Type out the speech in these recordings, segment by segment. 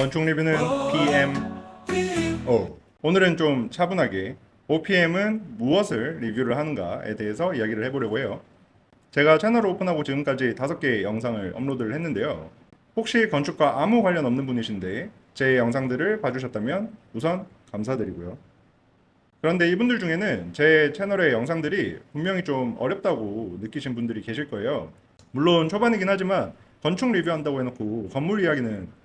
건축 리뷰는 PM. 오늘은 좀 차분하게 OPM은 무엇을 리뷰를 하는가에 대해서 이야기를 해보려고 해요. 제가 채널을 오픈하고 지금까지 다섯 개의 영상을 업로드를 했는데요. 혹시 건축과 아무 관련 없는 분이신데 제 영상들을 봐주셨다면 우선 감사드리고요. 그런데 이분들 중에는 제 채널의 영상들이 분명히 좀 어렵다고 느끼신 분들이 계실 거예요. 물론 초반이긴 하지만 건축 리뷰한다고 해놓고 건물 이야기는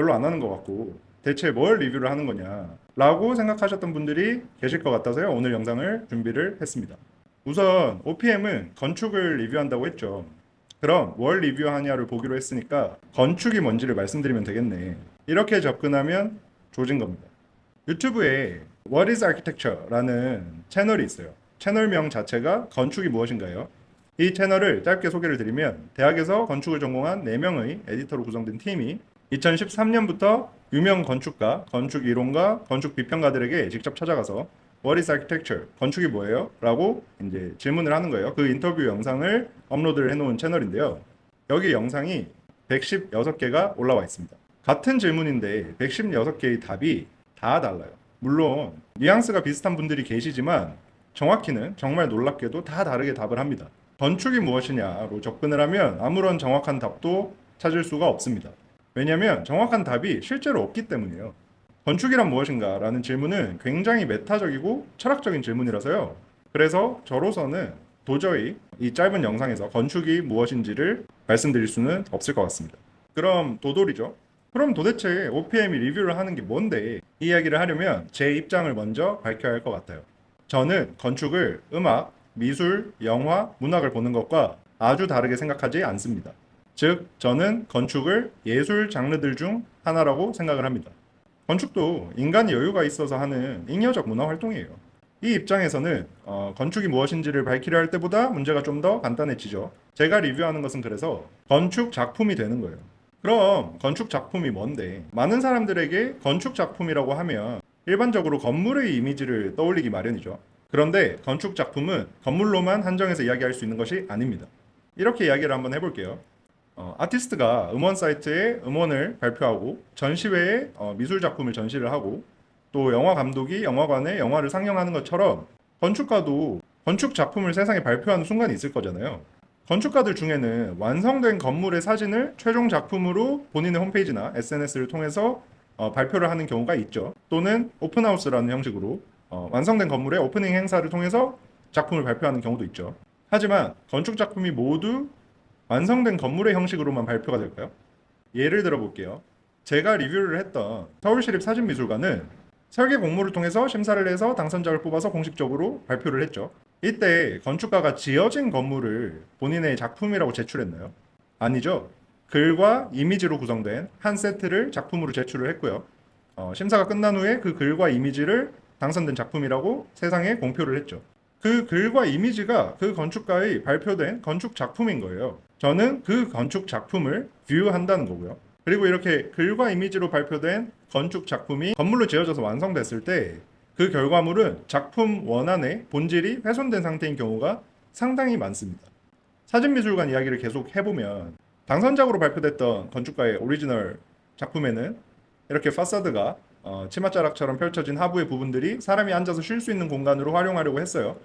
별로 안 하는 것 같고 대체 뭘 리뷰를 하는 거냐라고 생각하셨던 분들이 계실 것 같아서요. 오늘 영상을 준비를 했습니다. 우선 OPM은 건축을 리뷰한다고 했죠. 그럼 뭘 리뷰하냐를 보기로 했으니까 건축이 뭔지를 말씀드리면 되겠네. 이렇게 접근하면 조진 겁니다. 유튜브에 What is Architecture라는 채널이 있어요. 채널명 자체가 건축이 무엇인가요? 이 채널을 짧게 소개를 드리면 대학에서 건축을 전공한 4명의 에디터로 구성된 팀이 2013년부터 유명 건축가, 건축 이론가, 건축 비평가들에게 직접 찾아가서 What is architecture? 건축이 뭐예요? 라고 이제 질문을 하는 거예요. 그 인터뷰 영상을 업로드를 해놓은 채널인데요. 여기 영상이 116개가 올라와 있습니다. 같은 질문인데 116개의 답이 다 달라요. 물론 뉘앙스가 비슷한 분들이 계시지만 정확히는 정말 놀랍게도 다 다르게 답을 합니다. 건축이 무엇이냐로 접근을 하면 아무런 정확한 답도 찾을 수가 없습니다. 왜냐하면 정확한 답이 실제로 없기 때문이에요. 건축이란 무엇인가? 라는 질문은 굉장히 메타적이고 철학적인 질문이라서요. 그래서 저로서는 도저히 이 짧은 영상에서 건축이 무엇인지를 말씀드릴 수는 없을 것 같습니다. 그럼 도돌이죠. 그럼 도대체 OPM이 리뷰를 하는 게 뭔데? 이 이야기를 하려면 제 입장을 먼저 밝혀야 할 것 같아요. 저는 건축을 음악, 미술, 영화, 문학을 보는 것과 아주 다르게 생각하지 않습니다. 즉, 저는 건축을 예술 장르들 중 하나라고 생각을 합니다. 건축도 인간이 여유가 있어서 하는 잉여적 문화 활동이에요. 이 입장에서는 어, 건축이 무엇인지를 밝히려 할 때보다 문제가 좀 더 간단해지죠. 제가 리뷰하는 것은 그래서 건축 작품이 되는 거예요. 그럼 건축 작품이 뭔데? 많은 사람들에게 건축 작품이라고 하면 일반적으로 건물의 이미지를 떠올리기 마련이죠. 그런데 건축 작품은 건물로만 한정해서 이야기할 수 있는 것이 아닙니다. 이렇게 이야기를 한번 해볼게요. 어, 아티스트가 음원 사이트에 음원을 발표하고 전시회에 어, 미술 작품을 전시를 하고 또 영화 감독이 영화관에 영화를 상영하는 것처럼 건축가도 건축 작품을 세상에 발표하는 순간이 있을 거잖아요. 건축가들 중에는 완성된 건물의 사진을 최종 작품으로 본인의 홈페이지나 SNS를 통해서 어, 발표를 하는 경우가 있죠. 또는 오픈하우스라는 형식으로 어, 완성된 건물의 오프닝 행사를 통해서 작품을 발표하는 경우도 있죠. 하지만 건축 작품이 모두 완성된 건물의 형식으로만 발표가 될까요? 예를 들어 볼게요. 제가 리뷰를 했던 서울시립 사진미술관은 설계 공모를 통해서 심사를 해서 당선자를 뽑아서 공식적으로 발표를 했죠. 이때 건축가가 지어진 건물을 본인의 작품이라고 제출했나요? 아니죠. 글과 이미지로 구성된 한 세트를 작품으로 제출을 했고요. 어, 심사가 끝난 후에 그 글과 이미지를 당선된 작품이라고 세상에 공표를 했죠. 그 글과 이미지가 그 건축가의 발표된 건축 작품인 거예요. 저는 그 건축 작품을 뷰한다는 거고요. 그리고 이렇게 글과 이미지로 발표된 건축 작품이 건물로 지어져서 완성됐을 때 그 결과물은 작품 원안의 본질이 훼손된 상태인 경우가 상당히 많습니다. 사진미술관 이야기를 계속 해보면 당선작으로 발표됐던 건축가의 오리지널 작품에는 이렇게 파사드가 어, 치맛자락처럼 펼쳐진 하부의 부분들이 사람이 앉아서 쉴 수 있는 공간으로 활용하려고 했어요.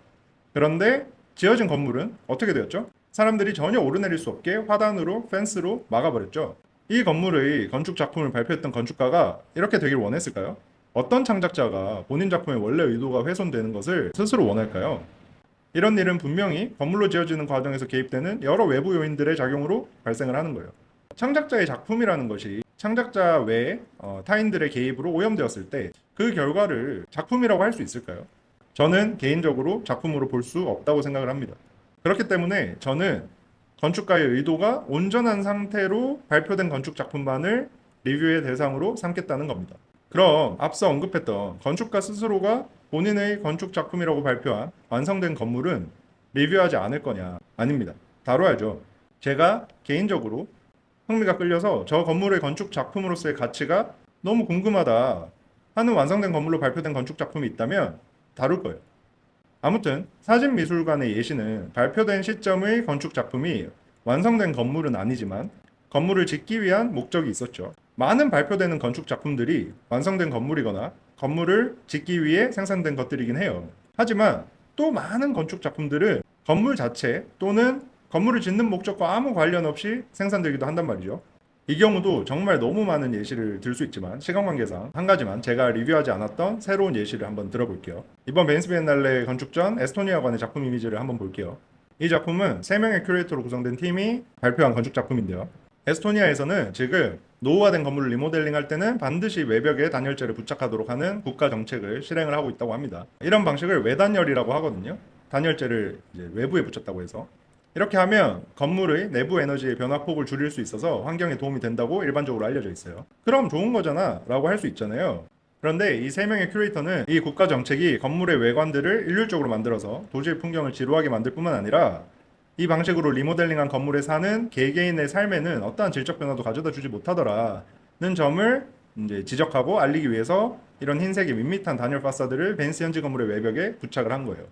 그런데 지어진 건물은 어떻게 되었죠? 사람들이 전혀 오르내릴 수 없게 화단으로 펜스로 막아버렸죠. 이 건물의 건축 작품을 발표했던 건축가가 이렇게 되길 원했을까요? 어떤 창작자가 본인 작품의 원래 의도가 훼손되는 것을 스스로 원할까요? 이런 일은 분명히 건물로 지어지는 과정에서 개입되는 여러 외부 요인들의 작용으로 발생을 하는 거예요. 창작자의 작품이라는 것이 창작자 외에 어, 타인들의 개입으로 오염되었을 때 그 결과를 작품이라고 할 수 있을까요? 저는 개인적으로 작품으로 볼 수 없다고 생각을 합니다. 그렇기 때문에 저는 건축가의 의도가 온전한 상태로 발표된 건축 작품만을 리뷰의 대상으로 삼겠다는 겁니다. 그럼 앞서 언급했던 건축가 스스로가 본인의 건축 작품이라고 발표한 완성된 건물은 리뷰하지 않을 거냐? 아닙니다. 다뤄야죠. 제가 개인적으로 흥미가 끌려서 저 건물의 건축 작품으로서의 가치가 너무 궁금하다 하는 완성된 건물로 발표된 건축 작품이 있다면 다룰 거예요. 아무튼 사진 미술관의 예시는 발표된 시점의 건축 작품이 완성된 건물은 아니지만 건물을 짓기 위한 목적이 있었죠. 많은 발표되는 건축 작품들이 완성된 건물이거나 건물을 짓기 위해 생산된 것들이긴 해요. 하지만 또 많은 건축 작품들은 건물 자체 또는 건물을 짓는 목적과 아무 관련 없이 생산되기도 한단 말이죠. 이 경우도 정말 너무 많은 예시를 들 수 있지만 시간 관계상 한 가지만 제가 리뷰하지 않았던 새로운 예시를 한번 들어볼게요. 이번 베니스 비엔날레 건축 전 에스토니아관의 작품 이미지를 한번 볼게요. 이 작품은 3명의 큐레이터로 구성된 팀이 발표한 건축 작품인데요. 에스토니아에서는 지금 노후화된 건물을 리모델링 할 때는 반드시 외벽에 단열재를 부착하도록 하는 국가 정책을 실행을 하고 있다고 합니다. 이런 방식을 외단열이라고 하거든요. 단열재를 외부에 붙였다고 해서 이렇게 하면 건물의 내부 에너지의 변화폭을 줄일 수 있어서 환경에 도움이 된다고 일반적으로 알려져 있어요. 그럼 좋은 거잖아 라고 할 수 있잖아요. 그런데 이 세 명의 큐레이터는 이 국가 정책이 건물의 외관들을 일률적으로 만들어서 도시의 풍경을 지루하게 만들 뿐만 아니라 이 방식으로 리모델링한 건물에 사는 개개인의 삶에는 어떠한 질적 변화도 가져다 주지 못하더라는 점을 이제 지적하고 알리기 위해서 이런 흰색의 밋밋한 단열 파사드를 벤스 현지 건물의 외벽에 부착을 한 거예요.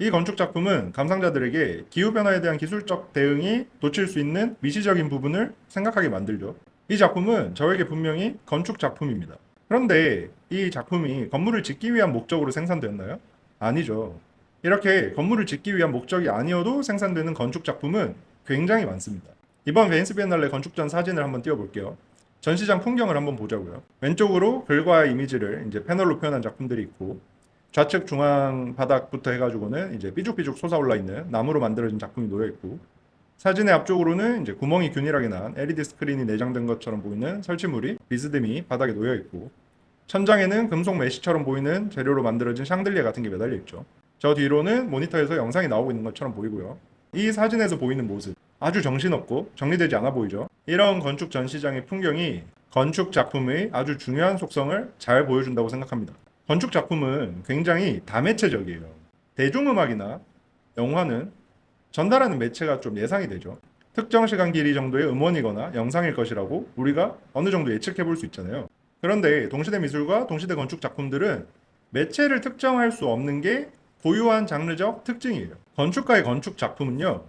이 건축 작품은 감상자들에게 기후 변화에 대한 기술적 대응이 놓칠 수 있는 미시적인 부분을 생각하게 만들죠. 이 작품은 저에게 분명히 건축 작품입니다. 그런데 이 작품이 건물을 짓기 위한 목적으로 생산되었나요? 아니죠. 이렇게 건물을 짓기 위한 목적이 아니어도 생산되는 건축 작품은 굉장히 많습니다. 이번 베니스 비엔날레 건축전 사진을 한번 띄워볼게요. 전시장 풍경을 한번 보자고요. 왼쪽으로 글과 이미지를 이제 패널로 표현한 작품들이 있고 좌측 중앙 바닥부터 해가지고는 이제 삐죽삐죽 솟아올라 있는 나무로 만들어진 작품이 놓여 있고 사진의 앞쪽으로는 이제 구멍이 균일하게 난 LED 스크린이 내장된 것처럼 보이는 설치물이 비스듬히 바닥에 놓여 있고 천장에는 금속 메시처럼 보이는 재료로 만들어진 샹들리에 같은 게 매달려 있죠. 저 뒤로는 모니터에서 영상이 나오고 있는 것처럼 보이고요. 이 사진에서 보이는 모습 아주 정신없고 정리되지 않아 보이죠. 이런 건축 전시장의 풍경이 건축 작품의 아주 중요한 속성을 잘 보여준다고 생각합니다. 건축 작품은 굉장히 다매체적이에요. 대중음악이나 영화는 전달하는 매체가 좀 예상이 되죠. 특정 시간 길이 정도의 음원이거나 영상일 것이라고 우리가 어느 정도 예측해 볼 수 있잖아요. 그런데 동시대 미술과 동시대 건축 작품들은 매체를 특정할 수 없는 게 고유한 장르적 특징이에요. 건축가의 건축 작품은요,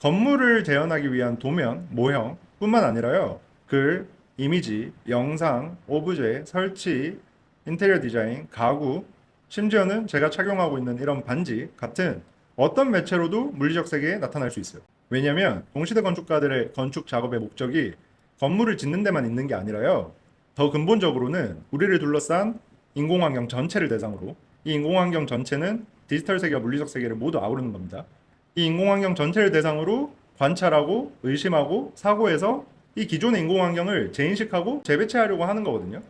건물을 재현하기 위한 도면, 모형 뿐만 아니라요, 글, 이미지, 영상, 오브제, 설치, 인테리어 디자인, 가구, 심지어는 제가 착용하고 있는 이런 반지 같은 어떤 매체로도 물리적 세계에 나타날 수 있어요. 왜냐하면 동시대 건축가들의 건축 작업의 목적이 건물을 짓는 데만 있는 게 아니라요. 더 근본적으로는 우리를 둘러싼 인공환경 전체를 대상으로 이 인공환경 전체는 디지털 세계와 물리적 세계를 모두 아우르는 겁니다. 이 인공환경 전체를 대상으로 관찰하고 의심하고 사고해서 이 기존의 인공환경을 재인식하고 재배치하려고 하는 거거든요.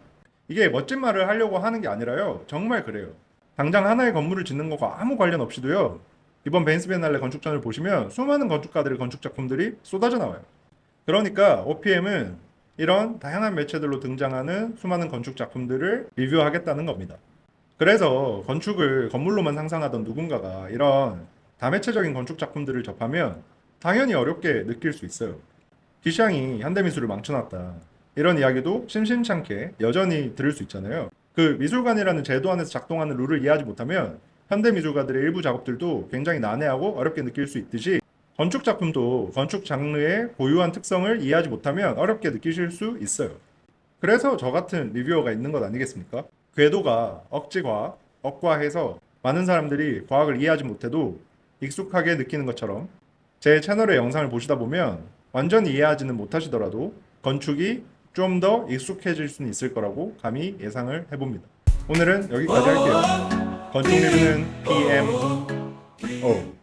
이게 멋진 말을 하려고 하는 게 아니라요. 정말 그래요. 당장 하나의 건물을 짓는 것과 아무 관련 없이도요. 이번 비엔날레 건축전을 보시면 수많은 건축가들의 건축 작품들이 쏟아져 나와요. 그러니까 OPM은 이런 다양한 매체들로 등장하는 수많은 건축 작품들을 리뷰하겠다는 겁니다. 그래서 건축을 건물로만 상상하던 누군가가 이런 다매체적인 건축 작품들을 접하면 당연히 어렵게 느낄 수 있어요. 기샹이 현대미술을 망쳐놨다. 이런 이야기도 심심찮게 여전히 들을 수 있잖아요. 그 미술관이라는 제도 안에서 작동하는 룰을 이해하지 못하면 현대 미술가들의 일부 작업들도 굉장히 난해하고 어렵게 느낄 수 있듯이 건축 작품도 건축 장르의 고유한 특성을 이해하지 못하면 어렵게 느끼실 수 있어요. 그래서 저 같은 리뷰어가 있는 것 아니겠습니까? 궤도가 억지과 억과해서 많은 사람들이 과학을 이해하지 못해도 익숙하게 느끼는 것처럼 제 채널의 영상을 보시다 보면 완전히 이해하지는 못하시더라도 건축이 좀 더 익숙해질 수는 있을 거라고 감히 예상을 해봅니다. 오늘은 여기까지 할게요. 건축 리뷰는 PM. 어,